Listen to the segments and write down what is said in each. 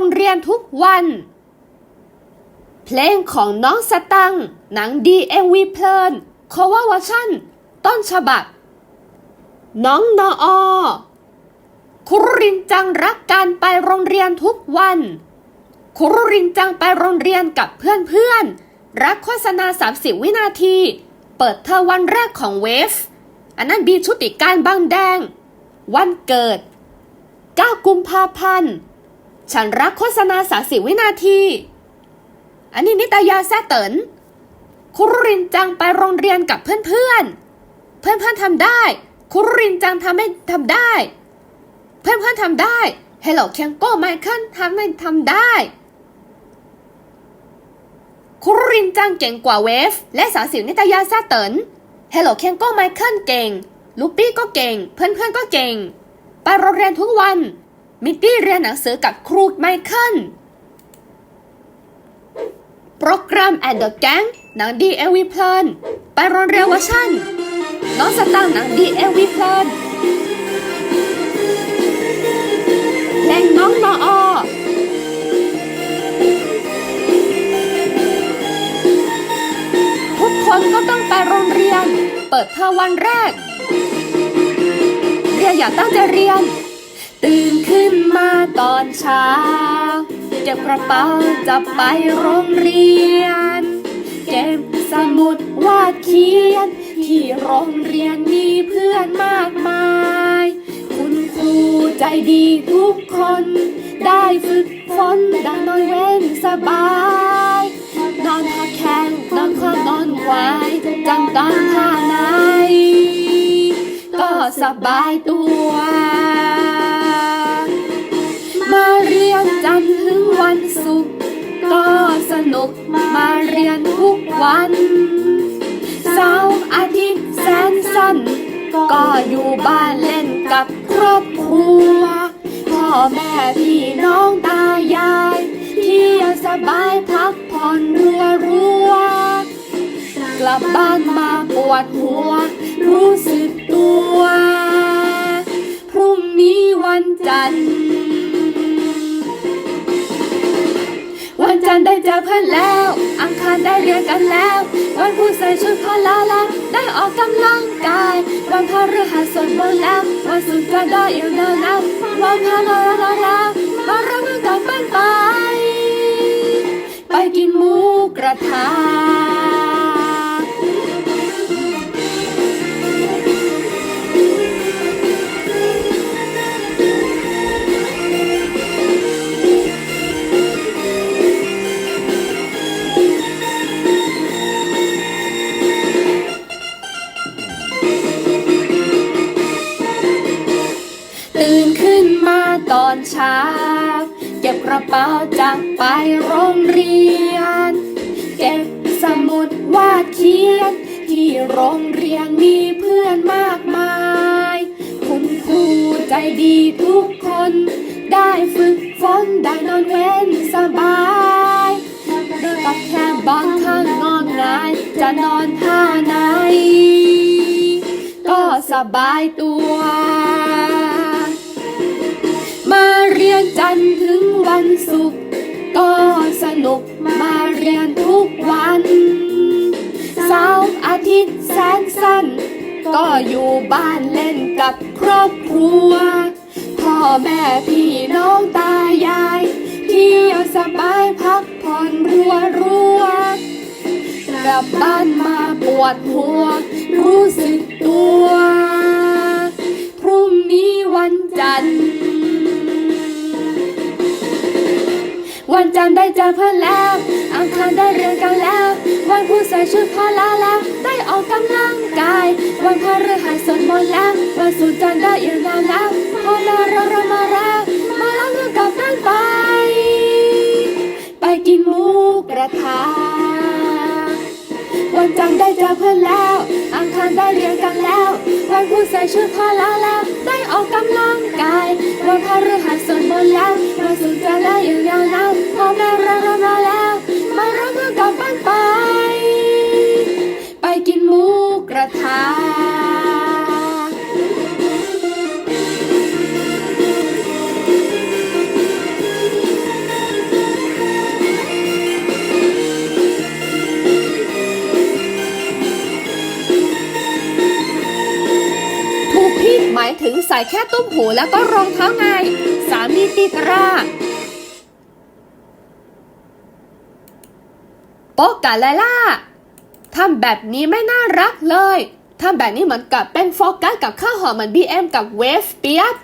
รงเรียนทุกวัน เพลงของน้องสตัง หนังดีเอ็มวีเพลินคอว่าเวอร์ชันต้นฉบับ น้องนออคุรุรินจังรักการไปโรงเรียนทุกวันคุรุรินจังไปโรงเรียนกับเพื่อนๆ รักโฆษณา 30 วินาที เปิดเทอมวันแรกของเวฟ อันนั้นบีชุติการบางแดง วันเกิด 9 กุมภาพันธ์ ฉันรักโฆษณา30วินาที อันนี้นิตยาแซ่เตินคุรุรินจังไปโรงเรียนกับเพื่อนๆ เพื่อนๆทำได้ คุรุรินจังทำให้ทำได้ เพื่อนๆทำได้ Hello เคียงโก้ไมเคิลทำให้ทำได้คุรุรินจังเก่งกว่าเวฟ และสาสิวนิตยาแซ่เติน Hello เคียงโก้ไมเคิลเก่ง ลูปี้ก็เก่ง เพื่อนๆก็เก่ง ไปโรงเรียนทุกวัน มิตตี้เรียนหนังสือกับครูไมเคิลโปรแกรม and the gang หนังดีเอวีเพลินไปโรงเรียนเวอร์ชันน้องสตางหนังดีเอวีเพลินเพลงน้องนออทุกคนก็ต้องไปโรงเรียน เปิดเทอมวันแรก เรียนอย่าตั้งใจเรียน ตื่นขึ้นมาตอนเช้าเก็บกระเป๋าจะไปโรงเรียน เก็บสมุดวาดเขียน ที่โรงเรียนมีเพื่อนมากมาย คุณครูใจดีทุกคน ได้ฝึกฝนได้นอนเว้นสบาย นอนท่าแข้งนอนข้างนอนควายจังตอนท่าไหนก็สบายตัว มาเรียนจันทร์ถึงวันศุกร์ก็สนุกมาเรียนทุกวันเสาร์อาทิตย์แสนสั้น ก็อยู่บ้านเล่นกับครอบครัว พ่อแม่พี่น้องตายายเที่ยวสบายพักผ่อนรัวรัวกลับบ้านมาปวดหัว รู้สึกตัว พรุ่งนี้วันจันทร์ จันทร์ได้เจอเพื่อนแล้ว อังคารได้เรียนกันแล้ว วันพุธใส่ชุดพละแล้ว ได้ออกกำลังกาย วันพฤหัสสวดมนต์แล้ว วันศุกร์ก็ได้อีกแล้วนะวันพฤหัสแล้วแล้วมาเริ่มกันบ้านไป ไปกินหมูกระทะ เป๋าจากไปโรงเรียน เก็บสมุดวาดเขียน ที่โรงเรียนมีเพื่อนมากมาย คุณครูใจดีทุกคน ได้ฝึกฝนได้นอนเว้นสบายเดินกับแค่บางครั้งนอนงายจะนอนท่าไหน ก็สบายตัว ยนจันทร์ถึงวันศุกร์ก็สนุกมาเรียนทุกวันเสาร์อาทิตย์แสนสั้น ก็อยู่บ้านเล่นกับครอบครัว พ่อแม่พี่น้องตายาย เที่ยวสบายพักผ่อนรัวรัวกลับบ้านมาปวดหัว รู้สึกตัว พรุ่งนี้วันจันทร์ วันจันทร์ได้เจอเพื่อนแล้ว อังคารได้เรียนกันแล้ว วันพุธใส่ชุดพละแล้ว ได้ออกกำลังกาย วันพฤหัสสวดมนต์แล้ว วันศุกร์จันทร์ได้อีกแล้วแล้วพอม่เราเรามาแล้วมาแล้วก็กลับบ้านไป ไปกินหมูกระทะ วันจันทร์ได้เจอเพื่อนแล้ว อังคารได้เรียนกันแล้ว วันพุธใส่ชุดพละแล้ว ได้ออกกำลังกาย วันพฤหัสสวดมนต์แล้ววันศุกร์จะได้อยู่ยาวแล้วพ่อแม่เราเรามาแล้ว มาเราก็กลับบ้านไป ไปกินหมูกระทะ ใส่แค่ตุ้มหูแล้วก็รองเท้าไง สามีตีตราโป๊กกับไลล่าทำแบบนี้ไม่น่ารักเลย ทำแบบนี้เหมือนกับเป็นโฟกัสกับข้าวหอมเหมือน BM กับเวฟเปียก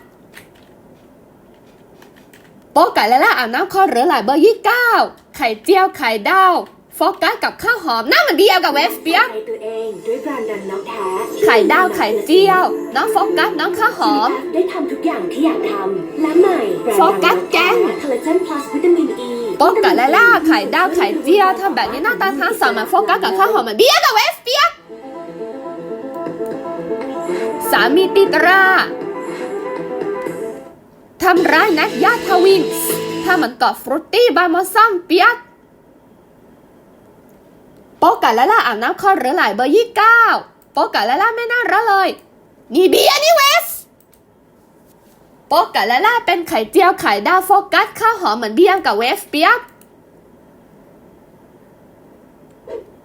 โป๊กกับไลล่าอาบน้ำคอหรือหลายเบอร์ยี่เก้าไข่เจียวไข่ดาว โฟกัสกับข้าวหอมหน้าเหมือน BM กับเวฟเปียกใช้ตัวเองด้วยแบรนด์ดันน้ำแท้ไข่ดาวไข่เจียว น้องโฟกัสน้องข้าวหอม ได้ทำทุกอย่างที่อยากทำและใหม่แบรนด์โฟกัสแกงคอลลาเจนพลัสวิตามินอีโป๊กกับไลล่าไข่ดาวไข่เจียวทำแบบนี้หน้าตาทั้งสองเหมือนโฟกัสกับข้าวหอมเหมือน BM กับเวฟเปียกสามีติตราทำร้ายนักยาทวินส์ถ้ามันเกาะฟรุตตี้บาร์มอซัมเปียกโป๊ กกับไลล่าอาบน้ำคอเหรือหลายเบอร์ยี่เก้าโปกกับไลล่าไม่น่ารักเลย นี่เบียนี่เวสโปกกับไลล่าเป็นไข่เจียวไข่ดาวโฟกัสข้าวหอมเหมือนเบียร์กับเวฟเปียก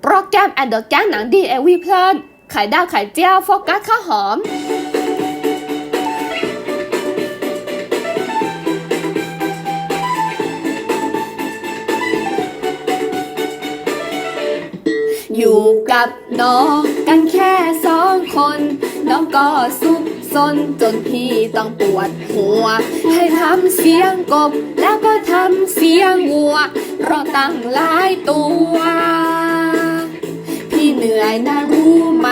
โปรแกรมแอนด์แกงหนังดีเอวีเพลินไข่ดาวไข่เจียวโฟกัสข้าวหอม อยู่กับน้องกันแค่สองคน น้องก็ซุกซนจนพี่ต้องปวดหัว ให้ทำเสียงกบ แล้วก็ทำเสียงวัวเพราะตั้งหลายตัว พี่เหนื่อยนะรู้ไหม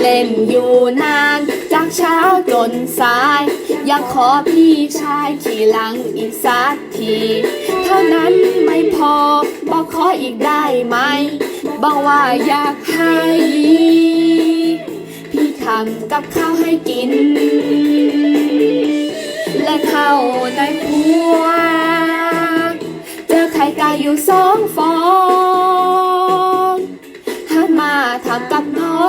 เล่นอยู่นานจากเช้าจนสาย อยากขอพี่ชายขี่หลังอีกสักที ท่านั้นไม่พอ บอกขออีกได้ไหม บอกว่าอยากให้ พี่ทำกับข้าวให้กิน และเข้าในครัว เจอไข่ไก่อยู่สองฟองหันมาถามกับน้อ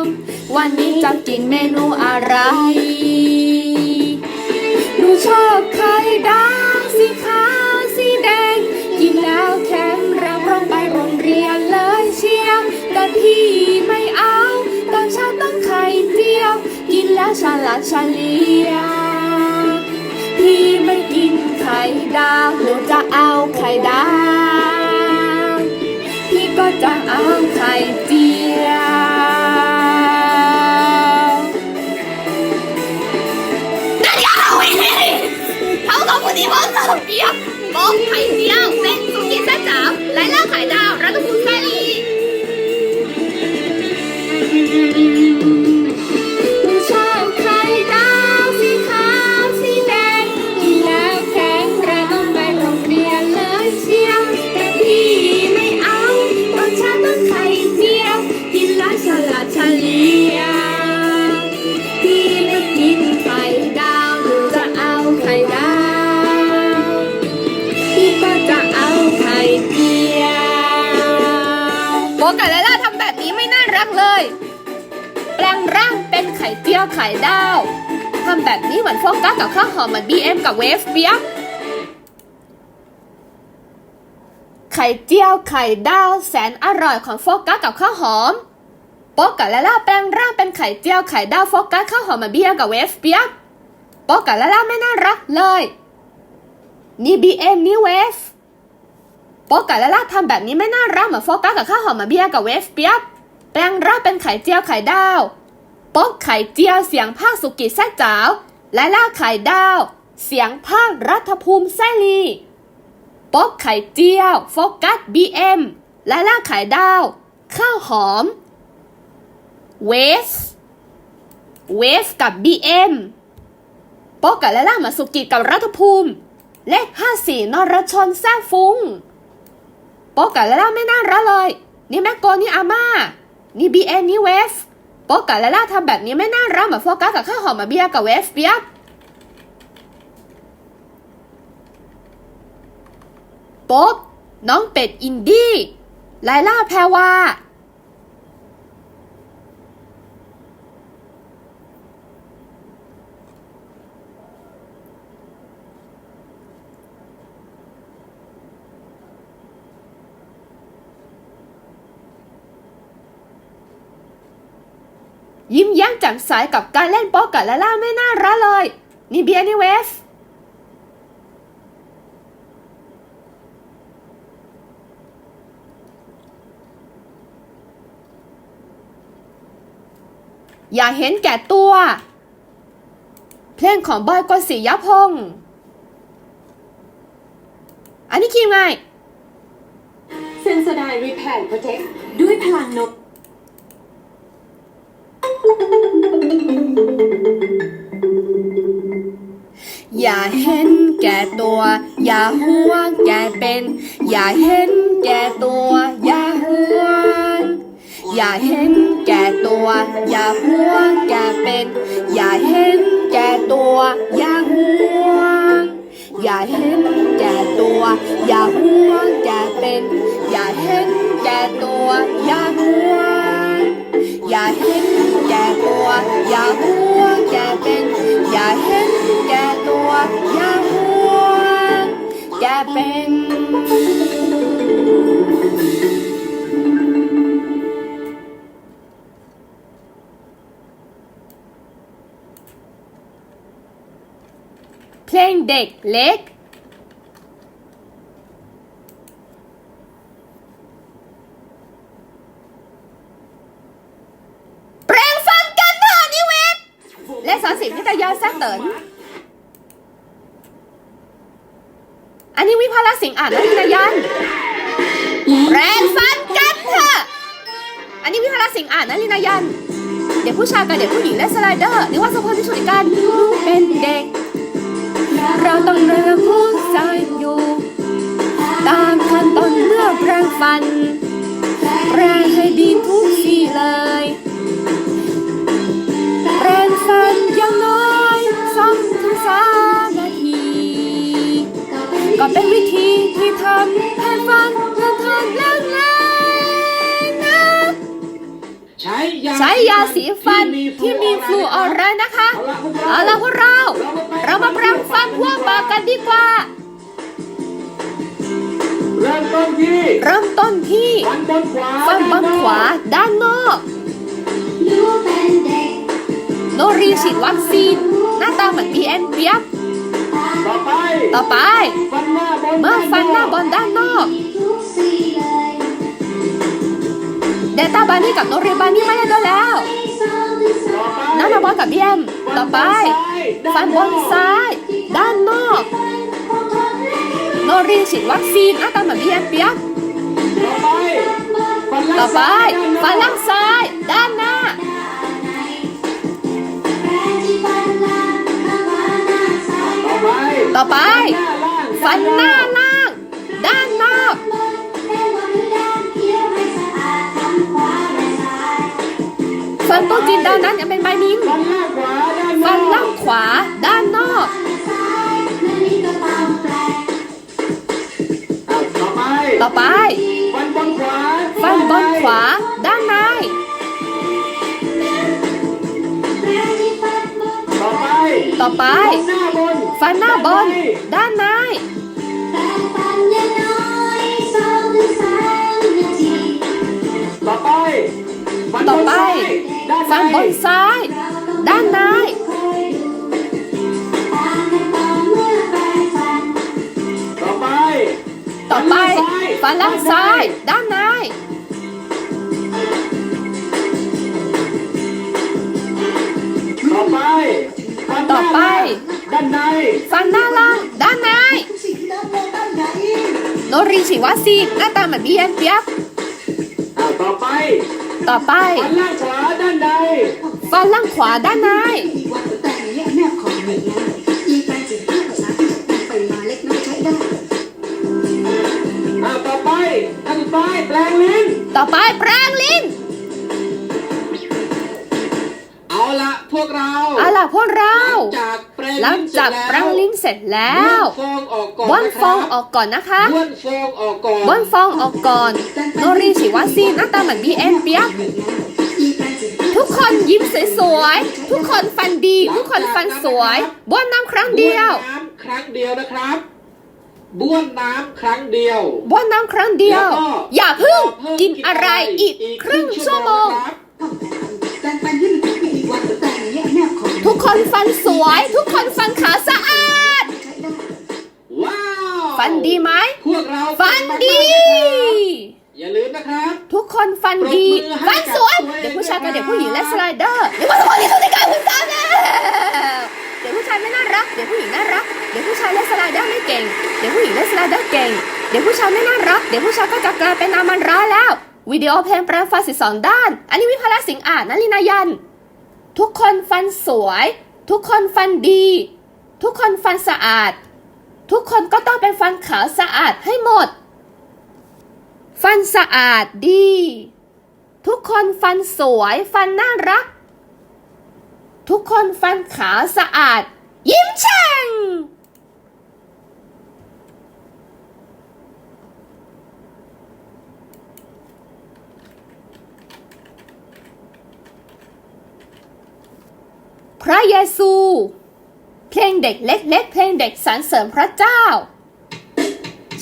ง วันนี้จะกินเมนูอะไร หนูชอบไข่ดาว สีขาวสีแดง กินแล้วแข็งแรงพร้อมไปโรงเรียนเลยเชียวแต่พี่ไม่เอาตอนเช้าต้องไข่เจียว กินแล้วฉลาดเฉลียวพี่ไม่กินไข่ดาวหนูจะเอาไข่ดาวพี่ก็จะเอาไข่เจียว ที่บอ เลย แปลงร่างเป็นไข่เจียวไข่ดาวทำแบบนี้เหมือนโฟกัสกับข้าวหอมเหมือน BM กับเวฟเปียกไข่เจียวไข่ดาวแสนอร่อยของโฟกัสกับข้าวหอมโป๊กกับลาล่าแปลงร่างเป็นไข่เจียวไข่ดาวโฟกัสข้าวหอมเหมือน BM กับเวฟเปียกโป๊กกับลาล่าไม่น่ารักเลย นี่ BM นี่เวฟโป๊กกับลาล่าทำแบบนี้ไม่น่ารักเหมือนโฟกัสกับข้าวหอมเหมือน BM กับเวฟเปียก แปลงร่างเป็นไข่เจียวไข่ดาวป๊กไข่เจียวเสียงภาคสุกิแซ่จ๋าวและล่าไข่ดาว เสียงภาครัฐภูมิแซลีป๊กไข่เจียวโฟกัสบีเอ็มและล่าไข่ดาว ข้าวหอม เวฟเวฟกับบีเอ็มป๊กกับและล่ามาสุกิกับรัฐภูมิ เลขห้าสี่นรชนแซ่ฟุ้งป๊กกับและล่าไม่น่ารักเลย นี่แม่โกนี่อาม่า นี่บีเอ็นนี่เวฟโป๊กกับลาล่าทำแบบนี้ไม่น่ารักเหมือนโฟกัสกับข้าวหอมมาเบียกับเวฟเบียบโป๊กน้องเป็ดอินดี้ไลล่าแพรวา ยิ้มแย้มแจ่มใสกับการเล่นโป๊กกับลาล่าไม่น่ารักเลย นี่เบียร์นี่เวฟอย่าเห็นแก่ตัว เพลงของบอยกศิยพงศ์อันนี้คิดไงเซนสไดรีแพนโปรเทคด้วยพลังนก อย่าเห็นแก่ตัว อย่าห่วงแก่เป็น อย่าเห็นแก่ตัว อย่าห่วง อย่าเห็นแก่ตัว อย่าห่วงแก่เป็น อย่าเห็นแก่ตัว อย่าห่วง อย่าเห็นแก่ตัว อย่าห่วงแก่เป็น อย่าเห็นแก่ตัว อย่าห่วง อย่าเห็นแก่ตัว อย่าห่วงแก่เป็น อย่าเห็น อย่าห่วงแกเป็นเพลงเด็กเล็ก แปลงฟันกันเถอะนิเวศและสอนสิบนิตยาแซกเติน อันนี้วิภาลสิงห์อ่านและนินยันแปลงฟันกันเถอะอันนี้วิภาลสิงห์อ่านและลินายัน เด็กผู้ชายกับเด็กผู้หญิงและสไลเดอร์นี่ว่าสมพลที่สุดในการเป็นเด็ก เราต้องเริ่มพูดใจอยู่ตามขั้นตอนเมื่อแปรงฟันแปรงให้ดีทุกทีเลยแปรงฟันย่างน้อ ก็เป็นวิธีที่ทำให้ฟันเราทำแล้วไงนะใช้ยาใช้ยาสีฟันที่มีฟลูออไรด์นะคะเอาล่ะพวกเรา เรามาแปรงฟันทั่วปากกันดีกว่า เริ่มต้นที่เริ่มต้นที่ฟันบนขวาฟันบนขวาด้านนอกโนรีฉีดวัคซีนหน้าตาเหมือน BN เปียบ ต่อไปต่อไปฟันหน้าบนเมื่อฟันหน้าบนด้านนอกเดต้าบานี่กับโนรีบานี่ไม่ได้ด้วยแล้วน้ามาบอลกับ BM ต่อไป ฟันบนซ้าย ด้านนอก โนรีฉีดวัคซีนหน้าตาเหมือน BN เปียบต่อไปฟันต่อไป ฟันล่างซ้าย บนซ้ายซ้ายด้านในต่อไป ต่อไปฟันล่างซ้าย ด้านในต่อไปฟันหน้าต่อไป ด้านในฟันหน้าล่าง ด้านในโนรีฉีดวัคซีนหน้าตาเหมือนบีเอ็นเปียบอะต่อไป ต่อไป ฟันล่างขวาด้านใน ฟันล่างขวาด้านในอะต่อไปอันสุดท้ายแปลงลิ้น ต่อไปแปรงลิ้น เอาละพวกเรา เอาละพวกเราจากแปลงหลังจากแปรงลิ้นเสร็จแล้วบ้วนฟองออกก่อนบ้นฟองนะครับออกก่อนนะคะบ้วนฟองออกก่อนบ้วนฟองออกก่อนโนรีฉีดวัคซีหน้าตาเหมือนบีเอ็นเปียบทุ กคนยิ้มสวยๆ ทุกคนฟันดี ทุกคนฟันสวยบ้วนน้ำครั้งเดียวบ้วนน้ำครั้งเดียวนะครับบ้วนน้ำครั้งเดียวบ้วนน้ำครั้งเดียวแล้วก็อย่าเพิ่งเพิ่มกินอะไรอีกครึ่งชั่วโมงนะครับต้องแปรงฟันให้มันครบคนฟันสวย ทุกคนฟันขาวสะอาด ว้าว ฟันดีไหมพวกเราฟันดี เก่งมากๆนะครับอย่าลืมนะครับ ทุกคนฟันดี ปรบมือให้ฟันสวย กับตัวเองเด็กผู้ชายกับด้วยนะเด็กผู้หญิงและสไลเดอร์เด็กผู้ชายคนนี้เขาจะกลายเป็นสาวแล้วเด็กผู้ชายไม่น่ารัก เด็กผู้หญิงน่ารัก เด็กผู้ชายเล่นสไลเดอร์ไม่เก่ง เด็กผู้หญิงเล่นสไลเดอร์เก่ง เด็กผู้ชายไม่น่ารัก เด็กผู้ชายก็จะกลายเป็นนามันร้ายแล้ว วิดีโอเพลงแปลฟันสิบสองด้าน อันนี้วิภาระสิงห์อาจนลินายัน ทุกคนฟันสวย ทุกคนฟันดี ทุกคนฟันสะอาด ทุกคนก็ต้องเป็นฟันขาวสะอาดให้หมด ฟันสะอาดดี ทุกคนฟันสวย ฟันน่ารัก ทุกคนฟันขาวสะอาด ยิ้มแฉ่งพระเยซู เพลงเด็กเล็ก ๆ เพลงเด็กสรรเสริญพระเจ้า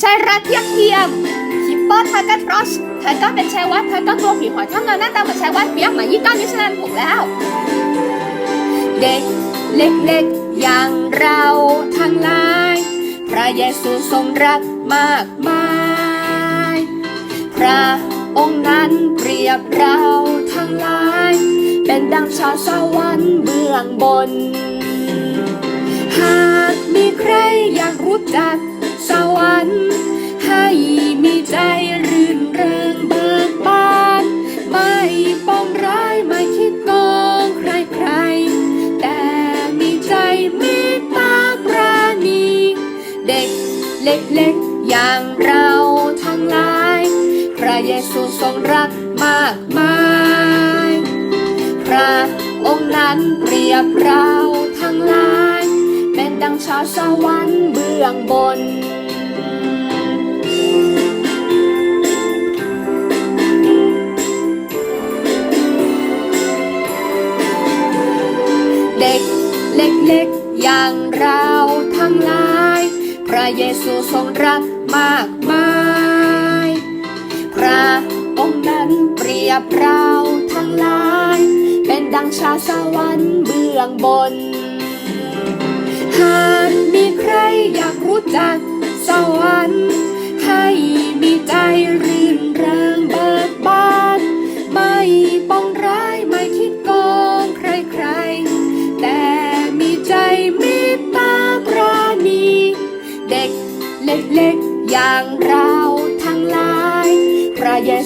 ชายรัฐเทียบเทียมฮิ ปโปทากัสรอชเธอก็เป็นชายวัดเธอก็ตัวผีหอยทั้งเงินหน้าตาเหมือนชายวัดเปียกเหมือนยี่ก้ามิชลันถูกแล้ว เด็กเล็กๆ อย่างเราทั้งหลาย พระเยซูทรงรักมากมาย พระองค์นั้นเปรียบเราทั้งหลาย เป็นดังชาวสวรรค์เบื้องบน หากมีใครอยากรู้จักสวรรค์ ให้มีใจรื่นเริงเบิกบาน ไม่ปองร้ายไม่คิดโกงใครใคร แต่มีใจเมตตาปราณี เด็กเล็กๆอย่างเราทั้งหลายพระเยซูทรงรักมากมายพระองค์นั้นเปรียบเราทั้งหลาย เป็นดังชาวสวรรค์เบื้องบน เด็กเล็กๆ อย่างเราทั้งหลาย พระเยซูทรงรักมากมาย พระองค์นั้นเปรียบเราทั้งหลาย เป็นดังชาสวรรค์เบื้องบน หากมีใครอยากรู้จักสวรรค์ให้มี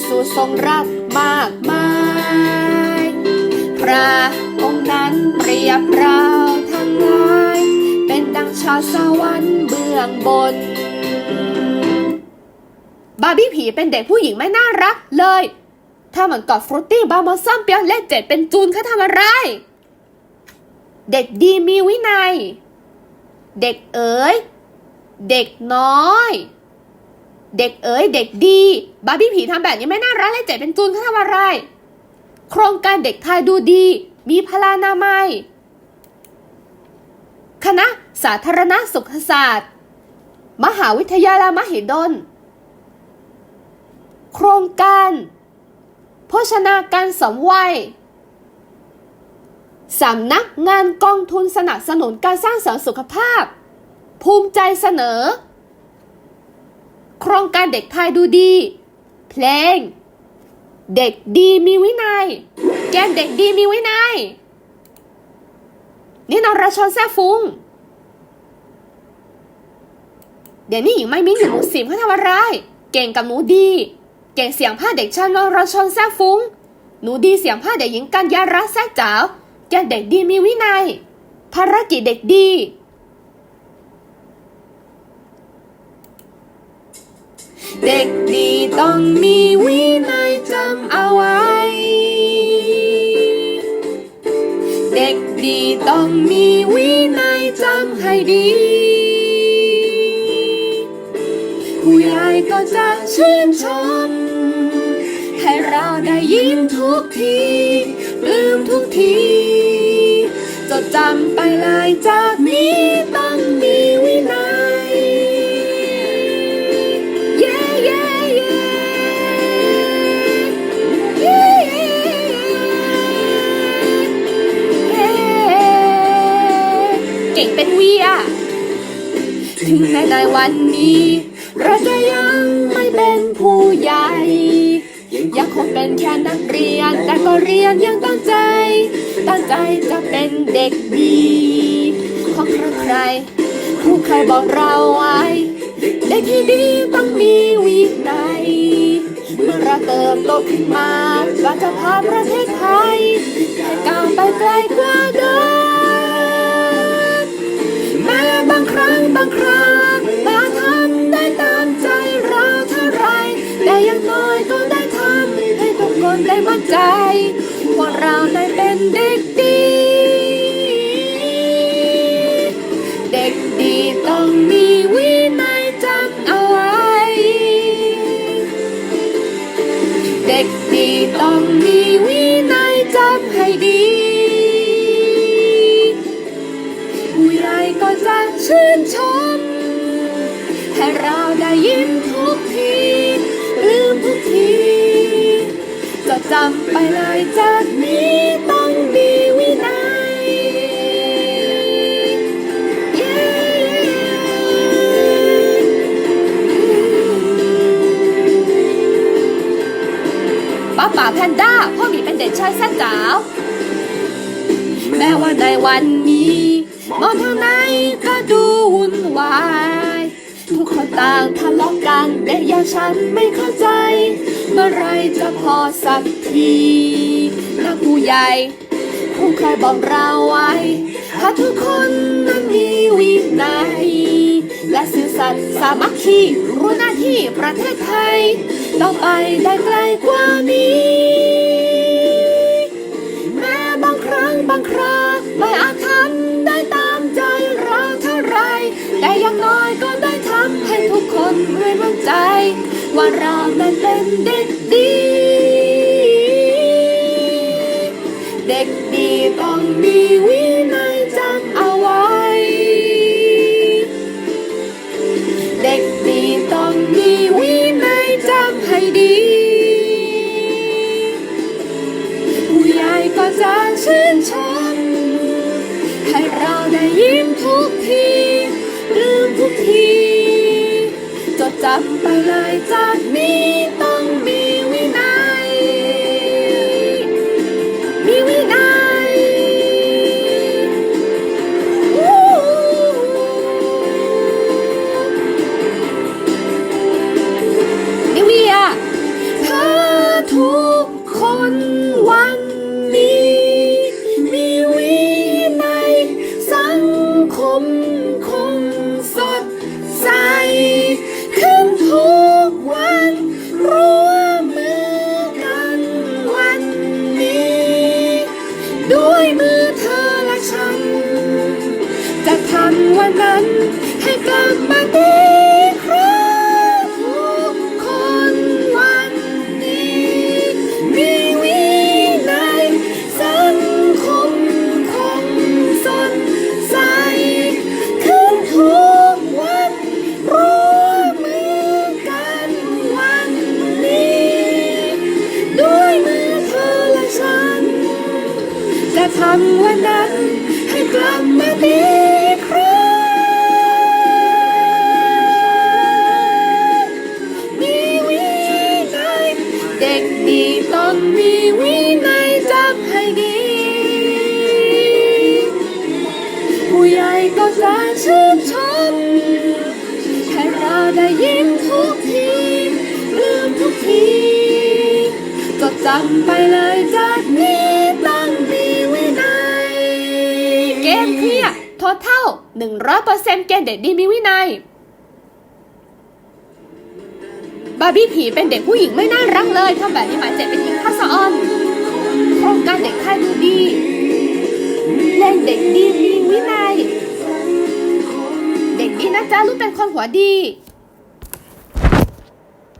ระเยซูทรงรักมากมาย พระองค์นั้นเปรียบเราทั้งหลาย เป็นดังชาวสวรรค์เบื้องบน บาร์บี้ผีเป็นเด็กผู้หญิงไม่น่ารักเลย ถ้าเหมือนกับฟรุตตี้บาร์มอซัมเปียเลขเจ็ดเป็นจูนเขาทำอะไร เด็กดีมีวินัย เด็กเอ๋ย เด็กน้อย เด็กเอ๋ยเด็กดี บาร์บี้ผีทำแบบนี้ไม่น่ารักเลขเจ็ดเป็นจูนเขาทำอะไร โครงการเด็กไทยดูดี มีพลานามัย คณะสาธารณสุขศาสตร์ มหาวิทยาลัยมหิดล โครงการ โภชนาการสมวัยสำนักงานกองทุนสนับสนุนการสร้างเสริมสุขภาพ ภูมิใจเสนอ โครงการเด็กไทยดูดี เพลง เด็กดีมีวินัย แกมเด็กดีมีวินัย นี่นรชนแซ่ฟุ้ง เดี๋ยวนี้หญิงไม่มิ้นอยู่หมู่สิบเขาทำอะไร เก่งกับหนูดี เก่งเสียงผ้าเด็กชายนรชนแซ่ฟุ้ง หนูดีเสียงผ้าเด็กหญิงกัญญารัตน์แซ่จ๋าวแกเด็กดีมีวินัย ภารกิจเด็กดี เด็กดีต้องมีวินัยจำเอาไว้ เด็กดีต้องมีวินัยจำให้ดี ผู้ใหญ่ก็จะชื่นชม ให้เราได้ยินทุกทีลืมทุกทีจดจำไปเลยจากนี้ต้องมีวินัย ถึงในในวันนี้ เราจะยังไม่เป็นผู้ใหญ่ ยังคงเป็นแค่นักเรียน แต่ก็เรียนยังตั้งใจ ตั้งใจจะเป็นเด็กดีของใครใคร ผู้ใครบอกเราไว้ เด็กที่ดีต้องมีวินัยเมื่อเราเติบโตขึ้นมาเราจะพาประเทศไทยให้ก้าวไปไกลกว่าเดิม บางครั้งบางคราเราทำได้ตามใจเราเท่าไร แต่ยังน้อยก็ได้ทำให้ทุกคนได้มั่นใจ ว่าเราได้เป็นเด็ก วันนี้มองทางไหนก็ดูวุ่นวาย ทุกคนต่างทะเลาะกันเด็กอย่างฉันไม่เข้าใจ เมื่อไรจะพอสักทีนะผู้ใหญ่คงเคยบอกเราไว้ ถ้าทุกคนนั้นมีวินัย และสื่อสัตย์สามัคคีรู้หน้าที่ประเทศไทย ต้องไปได้ไกลกว่านี้ ใจ ว่าเรานั้นเป็นเด็กดี เด็กดีต้องมีวินัย จำไปเลยจากนี้ำวัน จำไปเลยจากนี้ต้องมีวินัย เกมเครียดทดเท่า 100%เกมเด็กดีมีวินัย บาร์บี้ผีเป็นเด็กผู้หญิงไม่น่ารักเลยทำแบบนี้หมายเจ็บเป็นหญิงทัศออนโครงการเด็กไทยดูดีเล่นเด็กดีมีวินัย เด็กดีนะจ๊ะลูกเป็นคนหัวดี